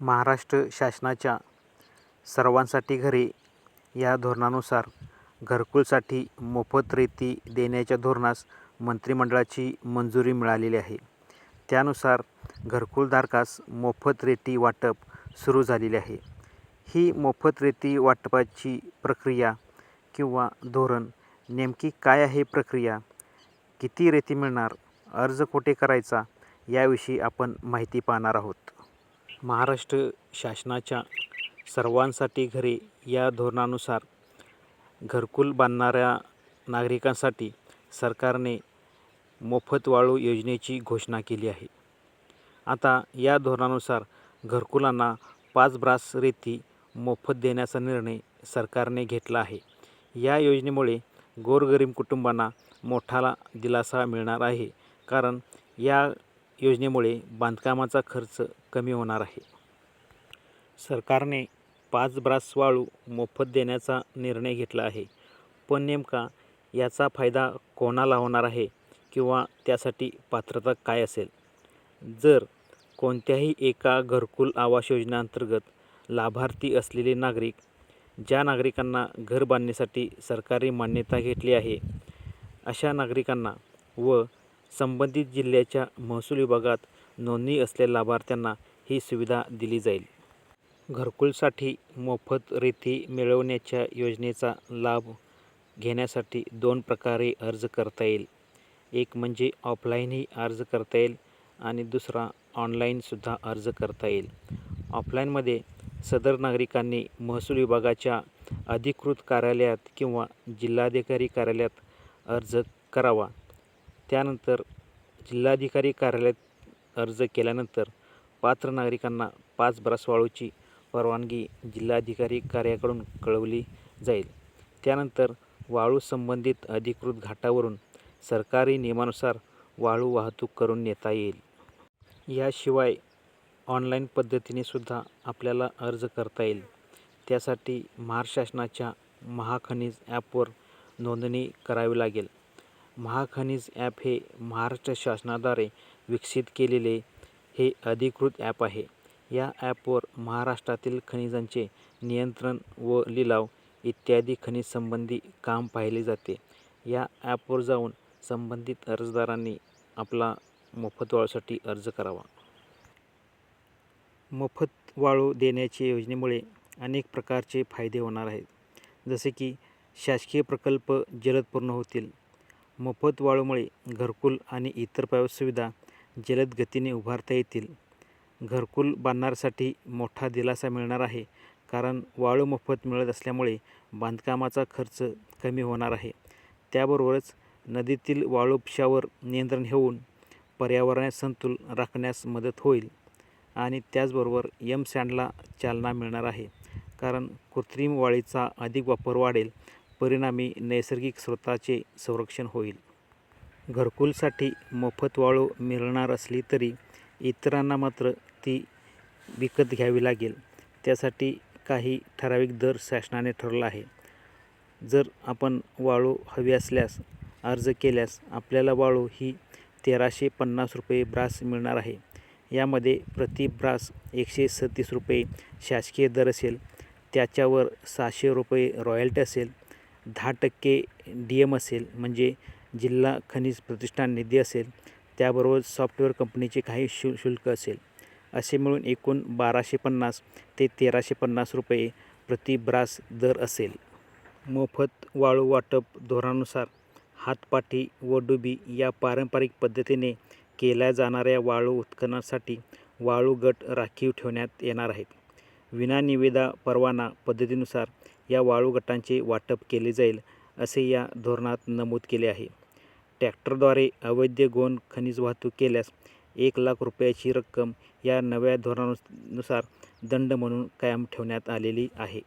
महाराष्ट्र शासनाच्या सर्वांसाठी घरे या धोरणानुसार घरकुलसाठी मोफत रेती देण्याच्या धोरणास मंत्रिमंडळाची मंजुरी मिळालेली आहे. त्यानुसार घरकुलधारकास मोफत रेती वाटप सुरू झालेले आहे. ही मोफत रेती वाटपाची प्रक्रिया किंवा धोरण नेमकी काय आहे प्रक्रिया किती रेती मिळणार अर्ज कुठे करायचा याविषयी आपण माहिती पाहणार आहोत. महाराष्ट्र शासनाच्या सर्वांसाठी घरे या धोरणानुसार घरकुल बांधणाऱ्या नागरिकांसाठी सरकारने मोफत वाळू योजनेची घोषणा केली आहे. आता या धोरणानुसार घरकुलांना पाच ब्रास रेती मोफत देण्याचा निर्णय सरकारने घेतला आहे. या योजनेमुळे गोरगरीब कुटुंबांना मोठाला दिलासा मिळणार आहे. कारण या योजनेमुळे बांधकामाचा खर्च कमी होणार आहे. सरकारने पाच ब्रास वाळू मोफत देण्याचा निर्णय घेतला आहे. पण नेमका याचा फायदा कोणाला होणार आहे किंवा त्यासाठी पात्रता काय असेल? जर कोणत्याही एका घरकुल आवास योजनेअंतर्गत लाभार्थी असलेले नागरिक ज्या नागरिकांना घर बांधण्यासाठी सरकारी मान्यता घेतली आहे अशा नागरिकांना व संबंधित जिल्ह्याच्या महसूल विभागात नोंदणी असलेल्या लाभार्थ्यांना ही सुविधा दिली जाईल. घरकुलसाठी मोफत रेती मिळवण्याच्या योजनेचा लाभ घेण्यासाठी दोन प्रकारे अर्ज करता येईल. एक म्हणजे ऑफलाईनही अर्ज करता येईल आणि दुसरा ऑनलाईनसुद्धा अर्ज करता येईल. ऑफलाईनमध्ये सदर नागरिकांनी महसूल विभागाच्या अधिकृत कार्यालयात किंवा जिल्हाधिकारी कार्यालयात अर्ज करावा. त्यानंतर जिल्हाधिकारी कार्यालयात अर्ज केल्यानंतर पात्र नागरिकांना पाच ब्रास वाळूची परवानगी जिल्हाधिकारी कार्याकडून कळवली जाईल. त्यानंतर वाळू संबंधित अधिकृत घाटावरून सरकारी नियमानुसार वाळू वाहतूक करून नेता येईल. याशिवाय ऑनलाईन पद्धतीने सुद्धा आपल्याला अर्ज करता येईल. त्यासाठी महाराष्ट्र शासनाच्या महाखनिज ॲपवर नोंदणी करावी लागेल. महाखनिज ॲप हे महाराष्ट्र शासनाद्वारे विकसित केलेले हे अधिकृत ॲप आहे. या ॲपवर महाराष्ट्रातील खनिजांचे नियंत्रण व लिलाव इत्यादी खनिज संबंधी काम पाहिले जाते. या ॲपवर जाऊन संबंधित अर्जदारांनी आपला मोफत वाळूसाठी अर्ज करावा. मोफत वाळू देण्याच्या योजनेमुळे अनेक प्रकारचे फायदे होणार आहेत. जसे की शासकीय प्रकल्प जलद पूर्ण होतील मोफत वाळूमुळे घरकुल आणि इतर पायाभूत सुविधा जलद गतीने उभारता येतील. घरकुल बांधणाऱ्यासाठी मोठा दिलासा मिळणार आहे कारण वाळू मोफत मिळत असल्यामुळे बांधकामाचा खर्च कमी होणार आहे. त्याबरोबरच नदीतील वाळूपशावर नियंत्रण होऊन पर्यावरणात संतुल राखण्यास मदत होईल आणि त्याचबरोबर यम सँडला चालना मिळणार आहे कारण कृत्रिम वाळीचा अधिक वापर वाढेल परिणामी नैसर्गिक स्रोताचे संरक्षण होईल. घरकुलसाठी मोफत वाळू मिळणार असली तरी इतरांना मात्र ती विकत घ्यावी लागेल. त्यासाठी काही ठराविक दर शासनाने ठरवला आहे. जर आपण वाळू हवी असल्यास अर्ज केल्यास आपल्याला वाळू ही तेराशे पन्नास रुपये ब्रास मिळणार आहे. यामध्ये प्रति ब्रास एकशे सत्तीस रुपये शासकीय दर असेल त्याच्यावर सहाशे रुपये रॉयल्टी असेल दहा टक्के डी एम असेल म्हणजे जिल्हा खनिज प्रतिष्ठान निधी असेल त्याबरोबर सॉफ्टवेअर कंपनीचे काही शु शुल्क असेल. असे मिळून एकूण बाराशे पन्नास ते तेराशे पन्नास रुपये प्रति ब्रास दर असेल. मोफत वाळू वाटप धोरणानुसार हातपाठी व डुबी या पारंपरिक पद्धतीने केल्या जाणाऱ्या वाळू उत्खननासाठी वाळू गट राखीव ठेवण्यात येणार आहेत. विनानिविदा परवाना पद्धतीनुसार या वाळू गटांचे वाटप केले जाईल असे या धोरणात नमूद केले आहे. ट्रॅक्टरद्वारे अवैध गोन खनिज वाहतूक केल्यास एक लाख रुपयाची रक्कम या नव्या धोरणानुसार दंड म्हणून कायम ठेवण्यात आलेली आहे.